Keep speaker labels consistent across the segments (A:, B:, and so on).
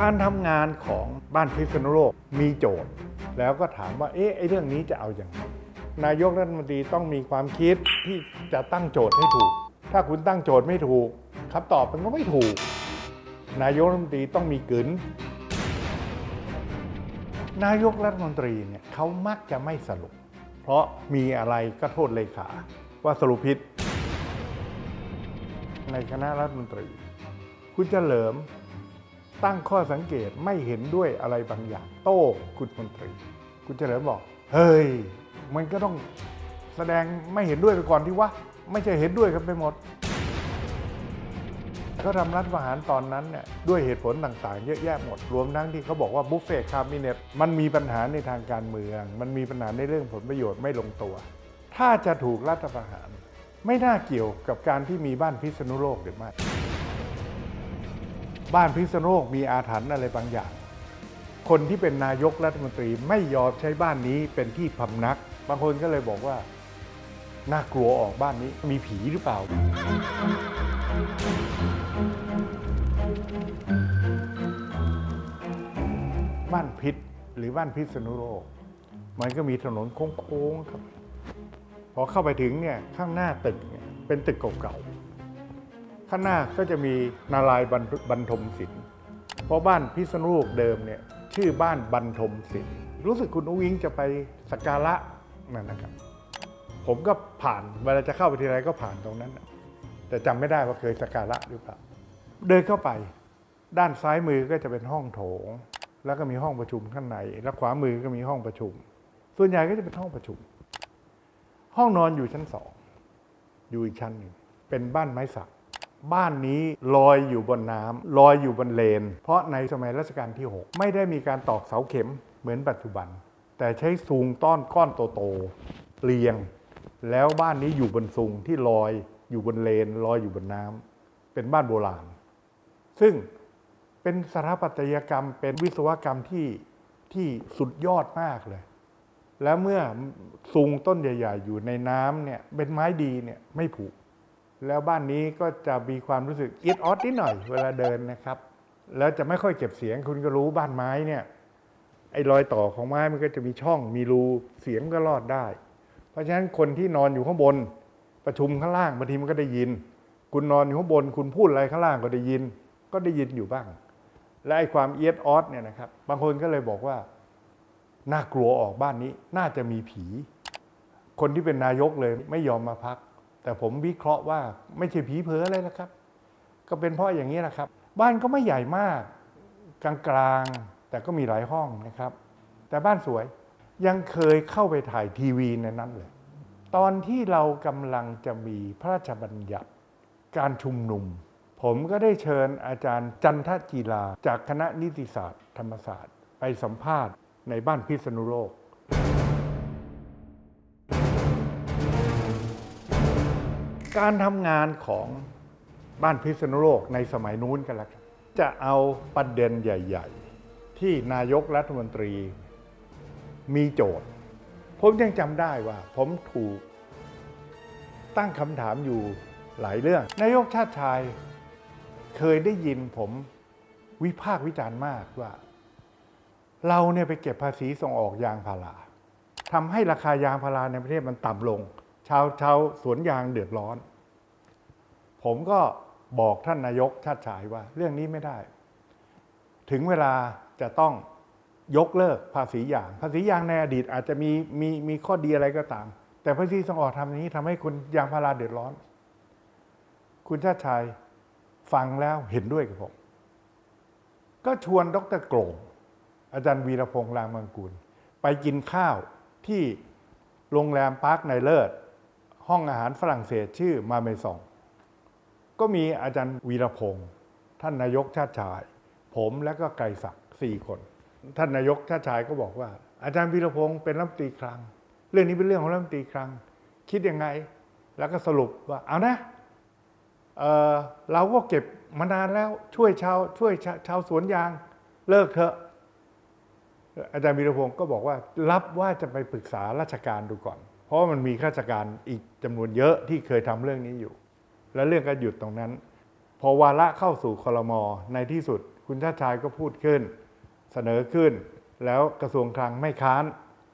A: การทำงานของบ้านพิษณุโลกมีโจทย์ แล้วก็ถามว่าเอ๊ะไอ้เรื่องนี้จะเอาอย่างไรนายกรัฐมนตรีต้องมีความคิดที่จะตั้งโจทย์ให้ถูก ถ้าคุณตั้งโจทย์ไม่ถูกคำตอบมันก็ไม่ถูก นายกรัฐมนตรีต้องมีกึนนายกรัฐมนตรีเนี่ยเขามักจะไม่สรุป เพราะมีอะไรก็โทษเลขา ว่าสรุปผิด ในคณะรัฐมนตรี คุณเฉลิม ตั้งข้อสังเกตไม่เห็นด้วยอะไรบางอย่าง โต้คุณมนตรี คุณเฉลิมบอก เฮ้ย มันก็ต้องแสดงไม่เห็นด้วยไปก่อนที่วะไม่ใช่เห็นด้วยกันไปหมดเขาทำรัฐประหารตอนนั้นเนี่ยด้วยเหตุผลต่างๆ เยอะแยะหมด รวมทั้งที่เขาบอกว่าบุฟเฟ่คาบิเนตมันมีปัญหาในทางการเมือง มันมีปัญหาในเรื่องผลประโยชน์ไม่ลงตัว ถ้าจะถูกรัฐประหาร ไม่น่าเกี่ยวกับการที่มีบ้านพิษณุโลกหรือไม่ บ้านพิษณุโลกมีอาถรรพ์อะไรบางอย่าง คนที่เป็นนายกรัฐมนตรีไม่ยอมใช้บ้านนี้เป็นที่พำนัก บางคนก็เลยบอกว่าน่ากลัวออกบ้านนี้มีผีหรือเปล่า บ้านพิษหรือบ้านพิษณุโลก มันก็มีถนนโค้งๆครับ พอเข้าไปถึงเนี่ยข้างหน้าตึกเนี่ยเป็นตึกเก่าๆ ข้างหน้าก็จะมีนารายบรรทมศิลป์เพราะบ้านพิษณุโลกเดิมเนี่ยชื่อบ้านบรรทมศิลป์รู้สึกคุณอุ้งอิงจะไปสักการะนั่นนะครับ ผมก็ผ่านเวลาจะเข้าไปทีไรก็ผ่านตรงนั้น แต่จำไม่ได้ว่าเคยสักการะหรือเปล่าเดินเข้าไป ด้านซ้ายมือก็จะเป็นห้องโถง แล้วก็มีห้องประชุมข้างใน แล้วขวามือก็มีห้องประชุม ส่วนใหญ่ก็จะเป็นห้องประชุม ห้องนอนอยู่ชั้นสองอยู่อีกชั้นหนึ่งเป็นบ้านไม้สัก บ้านนี้ลอยอยู่บนน้ำลอยอยู่บนเลน เพราะในสมัยรัชกาลที่ 6 ไม่ได้มีการตอกเสาเข็มเหมือนปัจจุบัน แต่ใช้ซูงต้อนก้อนโตๆเรียง แล้วบ้านนี้อยู่บนซุงที่ลอยอยู่บนเลนลอยอยู่บนน้ำเป็นบ้านโบราณ ซึ่งเป็นสถาปัตยกรรมเป็นวิศวกรรมที่ที่สุดยอดมากเลย แล้วเมื่อซุงต้นใหญ่ ๆ อยู่ในน้ำเนี่ยเป็นไม้ดีเนี่ยไม่ผุ แล้วบ้านนี้ก็จะมีความรู้สึกอิดออดนิดหน่อยเวลาเดินนะครับ แล้วจะไม่ค่อยเก็บเสียงคุณก็รู้บ้านไม้เนี่ยไอ้รอยต่อของไม้มันก็จะมีช่องมีรูเสียงก็รอดได้ เพราะฉะนั้นคนที่นอนอยู่ข้างบนประชุมข้างล่างบางทีมันก็ได้ยิน คุณนอนอยู่ข้างบน คุณพูดอะไรข้างล่างก็ได้ยิน ก็ได้ยินอยู่บ้าง และไอ้ความเอียดออดเนี่ยนะครับ บางคนก็เลยบอกว่าน่ากลัวออกบ้านนี้ น่าจะมีผี คนที่เป็นนายกเลยไม่ยอมมาพัก แต่ผมวิเคราะห์ว่าไม่ใช่ผีเพ้ออะไรนะครับ ก็เป็นเพราะอย่างนี้แหละครับ บ้านก็ไม่ใหญ่มากกลางๆ แต่ก็มีหลายห้องนะครับ แต่บ้านสวยยังเคยเข้าไปถ่ายทีวีในนั้นเลย ตอนที่เรากำลังจะมีพระราชบัญญัติการชุมนุม ผมก็ได้เชิญอาจารย์จันทจีลา จากคณะนิติศาสตร์ ธรรมศาสตร์ ไปสัมภาษณ์ในบ้านพิษณุโลก การทำงานของบ้านพิษณุโลกในสมัยนู้นกันแล้วจะเอาประเด็นใหญ่ ๆ ที่นายกรัฐมนตรีมีโจทย์ ผมยังจำได้ว่า ผมถูกตั้งคำถามอยู่หลายเรื่อง นายกชาติชายเคยได้ยินผมวิพากษ์วิจารณ์มากว่า เราเนี่ยไปเก็บภาษีส่งออกยางพาราทำให้ราคายางพาราในประเทศมันต่ำลง ชาวชาวสวนยางเดือดร้อน ผมก็บอกท่านนายกชาติชายว่า เรื่องนี้ไม่ได้ ถึงเวลาจะต้องยกเลิกภาษียาง ภาษียางในอดีตอาจจะมีมีมีข้อดีอะไรก็ตาม แต่ภาษีส่งออกทำอย่างนี้ทำให้คุณยางพาราเดือดร้อน คุณชาติชายฟังแล้วเห็นด้วยกับผม ก็ชวนดรโกรงอาจารย์วีรพงษ์รางมังกูล ไปกินข้าวที่โรงแรมปาร์คในเลิศ ห้องอาหารฝรั่งเศสชื่อมาเมซอง ก็มีอาจารย์วีรพงษ์ท่านนายกชาติชาย ผมและก็ไกรศักดิ์สี่คน ท่านนายกชาติชายก็บอกว่า อาจารย์วีรพงษ์เป็นรัฐมนตรีคลัง เรื่องนี้เป็นเรื่องของรัฐมนตรีคลัง คิดยังไง แล้วก็สรุปว่าเอานะเเราก็เก็บมานานแล้วช่วยชาวช่วยชาชาวสวนยางเลิกเถอะอาจารย์วีรพงศ์ก็บอกว่ารับว่าจะไปปรึกษาราชการดูก่อน เพราะมันมีข้าราชการอีกจำนวนเยอะที่เคยทำเรื่องนี้อยู่ และเรื่องก็หยุดตรงนั้น พอวาระเข้าสู่คลมในที่สุด คุณชาติชายก็พูดขึ้น เสนอขึ้น แล้วกระทรวงคลังไม่ค้าน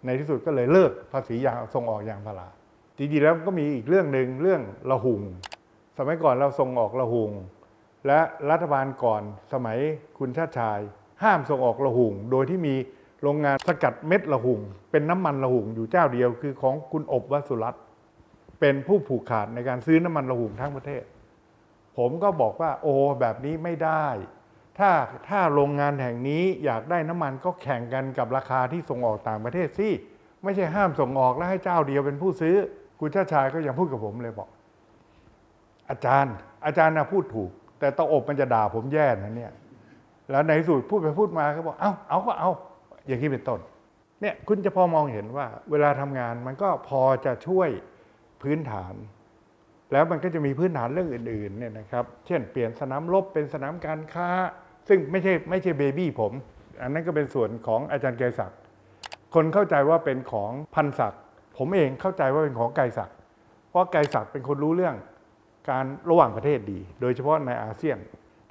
A: ในที่สุดก็เลยเลิกภาษียางส่งออกยางพาราจริงๆแล้วก็มีอีกเรื่องหนึ่งเรื่องละหุง สมัยก่อนเราส่งออกละหุง และรัฐบาลก่อนสมัยคุณชาติชาย ห้ามส่งออกละหุงโดยที่มี โรงงานสกัดเม็ดละหุ่ง เป็นน้ำมันละหุ่งอยู่เจ้าเดียวคือของคุณอบวสุรัตน์เป็นผู้ผูกขาดในการซื้อน้ำมันละหุ่งทั้งประเทศ ผมก็บอกว่า โอ้แบบนี้ไม่ได้ ถ้าถ้าโรงงานแห่งนี้อยากได้น้ำมันก็แข่งกันกับราคาที่ส่งออกต่างประเทศสิไม่ใช่ห้ามส่งออกแล้วให้เจ้าเดียวเป็นผู้ซื้อ คุณชาชายก็ยังพูดกับผมเลยบอก อาจารย์ อาจารย์นะพูดถูก แต่ตะอบมันจะด่าผมแย่นะเนี่ย แล้วในสุดพูดไปพูดมาก็บอกเอาเอาก็เอา อย่างนี้เป็นต้นเนี่ยคุณจะพอมองเห็นว่า เวลาทำงานมันก็พอจะช่วยพื้นฐาน แล้วมันก็จะมีพื้นฐานเรื่องอื่นๆเนี่ยนะครับ เช่นเปลี่ยนสนามรบเป็นสนามการค้า ซึ่งไม่ใช่ไม่ใช่เบบี้ผม อันนั้นก็เป็นส่วนของอาจารย์ไกรศักดิ์คนเข้าใจว่าเป็นของพันศักดิ์ผมเองเข้าใจว่าเป็นของไกรศักดิ์เพราะไกรศักดิ์เป็นคนรู้เรื่องการระหว่างประเทศดี โดยเฉพาะในอาเซียน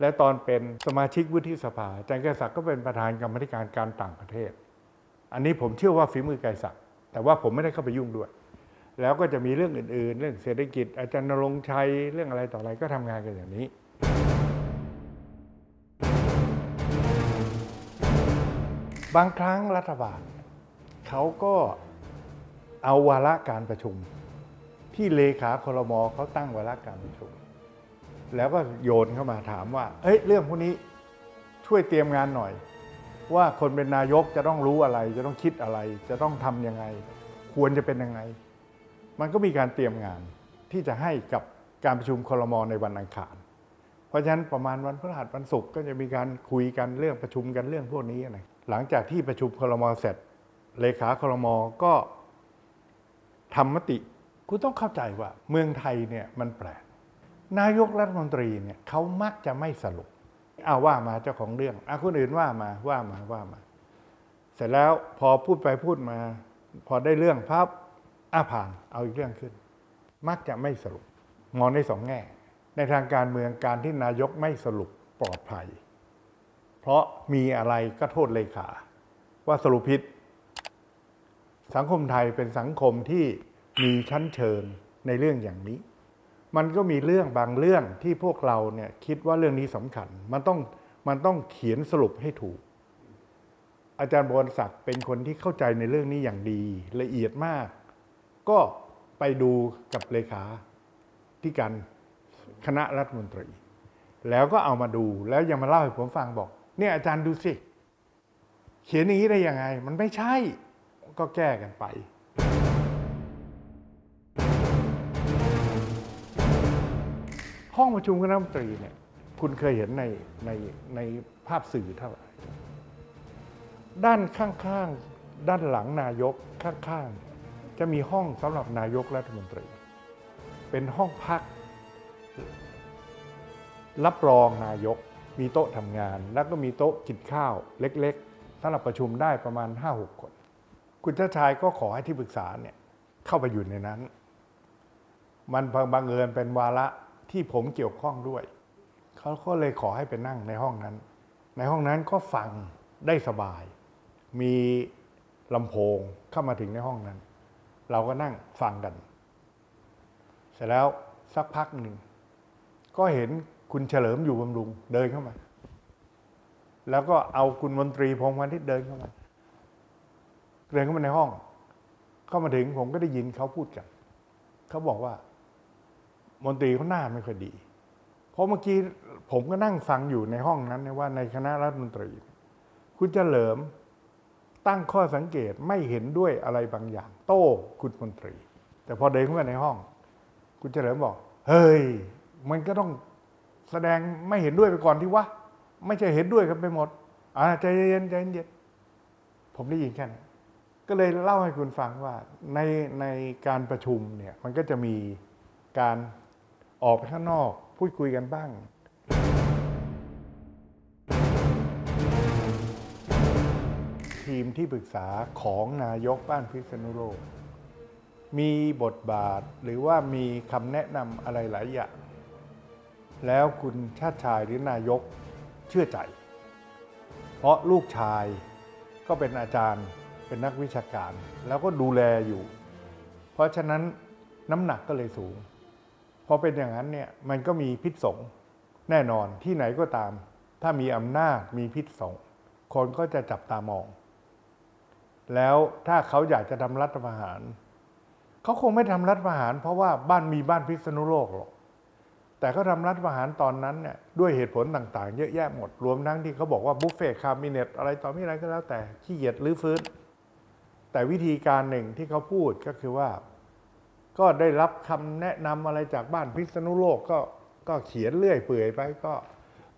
A: และตอนเป็นสมาชิกวุฒิสภาอาจารย์ไกรศักดิ์ก็เป็นประธานกรรมธิการการต่างประเทศ อันนี้ผมเชื่อว่าฝีมือไกรศักดิ์แต่ว่าผมไม่ได้เข้าไปยุ่งด้วย แล้วก็จะมีเรื่องอื่น ๆ เรื่องเศรษฐกิจ อาจารย์นรงชัยเรื่องอะไรต่ออะไรก็ทำงานกันอย่างนี้บางครั้งรัฐบาลเขาก็เอาวาระการประชุม ที่เลขาคลมเขาตั้งวาระการประชุม แล้วก็โยนเข้ามาถามว่า เอ้ยเรื่องพวกนี้ช่วยเตรียมงานหน่อย ว่าคนเป็นนายกจะต้องรู้อะไร จะต้องคิดอะไร จะต้องทำยังไง ควรจะเป็นยังไง มันก็มีการเตรียมงานที่จะให้กับการประชุมคลมในวันอังคาร เพราะฉะนั้นประมาณวันพฤหัสวันศุกร์ก็จะมีการคุยกันเรื่องประชุมกันเรื่องพวกนี้นะหลังจากที่ประชุมคลมเสร็จ เลขาคลมก็ทำมติคุณต้องเข้าใจว่าเมืองไทยเนี่ยมันแปลก นายกรัฐมนตรีเนี่ยเขามักจะไม่สรุปเอาว่ามาเจ้าของเรื่องอาคนอื่นว่ามาว่ามาว่ามา เสร็จแล้วพอพูดไปพูดมา พอได้เรื่องพับอ้าผ่านเอาอีกเรื่องขึ้น มักจะไม่สรุปมองในสองแง่ ในทางการเมืองการที่นายกไม่สรุปปลอดภัย เพราะมีอะไรก็โทษเลขา ว่าสรุปผิด สังคมไทยเป็นสังคมที่มีชั้นเชิงในเรื่องอย่างนี้ มันก็มีเรื่องบางเรื่องที่พวกเราเนี่ยคิดว่าเรื่องนี้สำคัญ มันต้องมันต้องเขียนสรุปให้ถูก อาจารย์บวรศักดิ์เป็นคนที่เข้าใจในเรื่องนี้อย่างดีละเอียดมาก ก็ไปดูกับเลขาที่การคณะรัฐมนตรี แล้วก็เอามาดูแล้วยังมาเล่าให้ผมฟังบอก เนี่ยอาจารย์ดูสิ เขียนอย่างนี้ได้ยังไง มันไม่ใช่ ก็แก้กันไป ห้องประชุมคณะรัฐมนตรีเนี่ยคุณเคยเห็นในในในภาพสื่อเท่าไหร่ด้านข้างๆ ด้านหลังนายกข้างๆ จะมีห้องสำหรับนายกรัฐมนตรี เป็นห้องพัก รับรองนายกมีโต๊ะทำงาน แล้วก็มีโต๊ะกินข้าวเล็กๆสำหรับประชุมได้ประมาณ 5-6 คน คุณชาชายก็ขอให้ที่ปรึกษาเนี่ยเข้าไปอยู่ในนั้น มันบังเอิญเป็นวาระ ที่ผมเกี่ยวข้องด้วย เขาก็เลยขอให้ไปนั่งในห้องนั้น ในห้องนั้นก็ฟังได้สบาย มีลำโพงเข้ามาถึงในห้องนั้น เราก็นั่งฟังกัน เสร็จแล้วสักพักหนึ่ง ก็เห็นคุณเฉลิมอยู่บำรุงเดินเข้ามา แล้วก็เอาคุณมนตรีพงษ์พันธิตเดินเข้ามา เดินเข้ามาในห้อง เข้ามาถึงผมก็ได้ยินเขาพูดกัน เขาบอกว่า มนตรีเขาหน้าไม่ค่อยดี เพราะเมื่อกี้ผมก็นั่งฟังอยู่ในห้องนั้นนะว่าในคณะรัฐมนตรี คุณเฉลิมตั้งข้อสังเกตไม่เห็นด้วยอะไรบางอย่าง โต้คุณมนตรี แต่พอเดินเข้ามาในห้อง คุณเฉลิมบอก เฮ้ย มันก็ต้องแสดงไม่เห็นด้วยไปก่อนที่วะไม่ใช่เห็นด้วยกันไปหมดอ่าใจเย็นใจเย็นผมได้ยินแค่นั้นก็เลยเล่าให้คุณฟังว่าในในการประชุมเนี่ยมันก็จะมีการ ออกไปข้างนอก พูดคุยกันบ้าง ทีมที่ปรึกษาของนายกบ้านพิษณุโลก มีบทบาทหรือว่ามีคำแนะนำอะไรหลายอย่าง แล้วคุณชาติชายหรือนายกเชื่อใจ เพราะลูกชายก็เป็นอาจารย์เป็นนักวิชาการ แล้วก็ดูแลอยู่ เพราะฉะนั้นน้ำหนักก็เลยสูง พอเป็นอย่างนั้นเนี่ยมันก็มีพิษสงแน่นอนที่ไหนก็ตาม ถ้ามีอำนาจมีพิษสงคนก็จะจับตามอง แล้วถ้าเขาอยากจะทำรัฐประหาร เขาคงไม่ทำรัฐประหาร เพราะว่าบ้านมีบ้านพิษณุโลกหรอกแต่เขาทำรัฐประหารตอนนั้นเนี่ยด้วยเหตุผลต่างๆ เยอะแยะหมด รวมทั้งที่เขาบอกว่าบุฟเฟ่คามิเนตอะไรต่อมีอะไรก็แล้วแต่ขี้เกียจหรือฟื้น แต่วิธีการหนึ่งที่เขาพูดก็คือว่า ก็ได้รับคำแนะนำอะไรจากบ้านพิษณุโลกก็ก็เขียนเรื่อยเปื่อยไปก็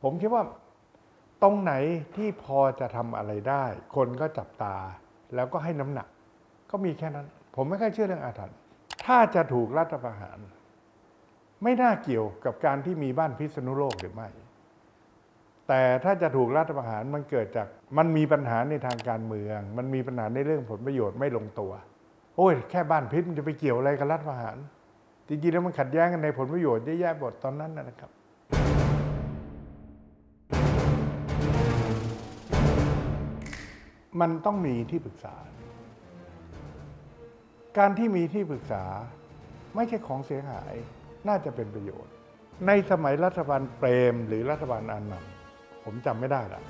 A: ผมคิดว่าตรงไหนที่พอจะทำอะไรได้ คนก็จับตาแล้วก็ให้น้ำหนัก ก็มีแค่นั้น ผมไม่ค่อยเชื่อเรื่องอาถรรพ์ถ้าจะถูกรัฐประหาร ไม่น่าเกี่ยวกับการที่มีบ้านพิษณุโลกหรือไม่ แต่ถ้าจะถูกรัฐประหารมันเกิดจากมันมีปัญหาในทางการเมือง มันมีปัญหาในเรื่องผลประโยชน์ไม่ลงตัว โอ้ยแค่บ้านพิษมันจะไปเกี่ยวอะไรกับรัฐประหาร จริงๆแล้วมันขัดแย้งกันในผลประโยชน์เยอะแยะหมดตอนนั้นนะครับมันต้องมีที่ปรึกษา การที่มีที่ปรึกษาไม่ใช่ของเสียหายน่าจะเป็นประโยชน์ ในสมัยรัฐบาลเปรมหรือรัฐบาลอานันต์ผมจำไม่ได้ละ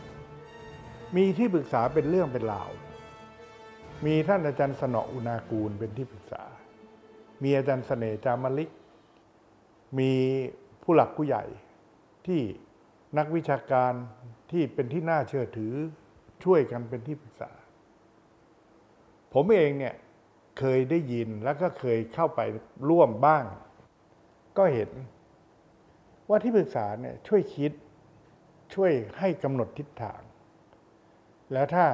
A: มีที่ปรึกษาเป็นเรื่องเป็นราว มีท่านอาจารย์สนออุณากูลเป็นที่ปรึกษา มีอาจารย์เสน่ห์จามลิก มีผู้หลักผู้ใหญ่ที่นักวิชาการที่เป็นที่น่าเชื่อถือช่วยกันเป็นที่ปรึกษา ผมเองเนี่ยเคยได้ยินแล้วก็เคยเข้าไปร่วมบ้าง ก็เห็นว่าที่ปรึกษาเนี่ยช่วยคิดช่วยให้กำหนดทิศทาง แล้วถ้า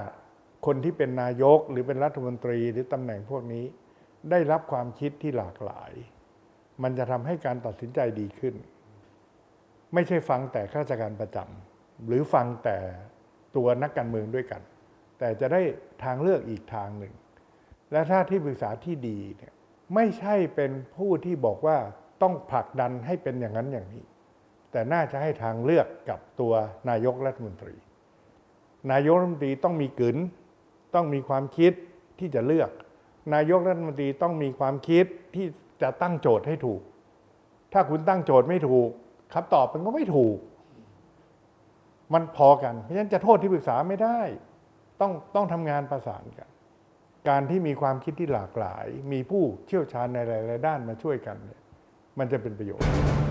A: คนที่เป็นนายกหรือเป็นรัฐมนตรีหรือตำแหน่งพวกนี้ ได้รับความคิดที่หลากหลาย มันจะทำให้การตัดสินใจดีขึ้น ไม่ใช่ฟังแต่ข้าราชการประจำหรือฟังแต่ตัวนักการเมืองด้วยกัน แต่จะได้ทางเลือกอีกทางหนึ่ง และถ้าที่ปรึกษาที่ดีเนี่ยไม่ใช่เป็นผู้ที่บอกว่าต้องผลักดันให้เป็นอย่างนั้นอย่างนี้ แต่น่าจะให้ทางเลือกกับตัวนายกรัฐมนตรี นายกรัฐมนตรีต้องมีกลืน ต้องมีความคิดที่จะเลือก นายกรัฐมนตรีต้องมีความคิดที่จะตั้งโจทย์ให้ถูก ถ้าคุณตั้งโจทย์ไม่ถูกคำตอบมันก็ไม่ถูก มันพอกัน เพราะฉะนั้นจะโทษที่ปรึกษาไม่ได้ ต้องต้องทำงานประสานกัน การที่มีความคิดที่หลากหลาย มีผู้เชี่ยวชาญในหลายๆด้านมาช่วยกันเนี่ยมันจะเป็นประโยชน์